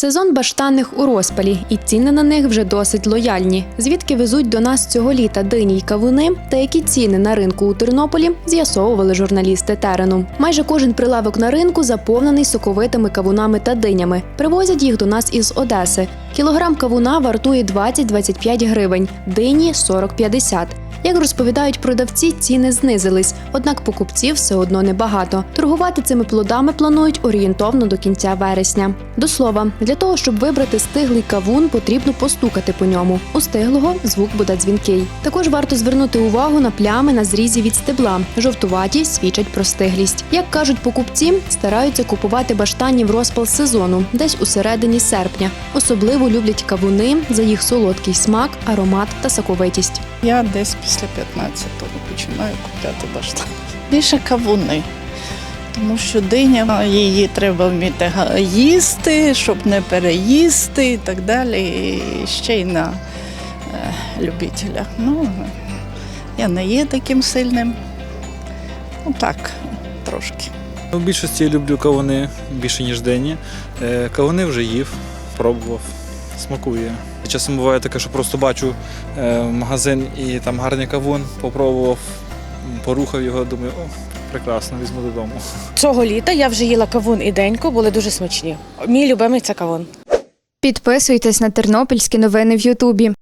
Сезон баштанних у розпалі, і ціни на них вже досить лояльні. Звідки везуть до нас цього літа дині й кавуни, та які ціни на ринку у Тернополі з'ясовували журналісти терену. Майже кожен прилавок на ринку заповнений соковитими кавунами та динями. Привозять їх до нас із Одеси. Кілограм кавуна вартує 20-25 гривень, дині 40-50. Як розповідають продавці, ціни знизились, однак покупців все одно небагато. Торгувати цими плодами планують орієнтовно до кінця вересня. До слова, для того, щоб вибрати стиглий кавун, потрібно постукати по ньому. У стиглого звук буде дзвінкий. Також варто звернути увагу на плями на зрізі від стебла. Жовтуваті свідчать про стиглість. Як кажуть покупці, стараються купувати баштані в розпал сезону, десь у середині серпня. Особливо люблять кавуни за їх солодкий смак, аромат та соковитість. Я десь після 15-го починаю купляти баштан. Більше кавуни. Тому що диня її треба вміти їсти, щоб не переїсти і так далі. І ще й на е, любителя. Ну, я не є таким сильним. Ну так, трошки. У більшості я люблю кавуни більше, ніж дині. Е, Кавуни вже їв, пробував, смакує. Часом буває таке, що просто бачу е, магазин і там гарний кавун, попробував, порухав його, думаю, о, прекрасно, візьму додому. Цього літа я вже їла кавун і деньку, були дуже смачні. Мій любимий це кавун. Підписуйтесь на тернопільські новини в Ютубі.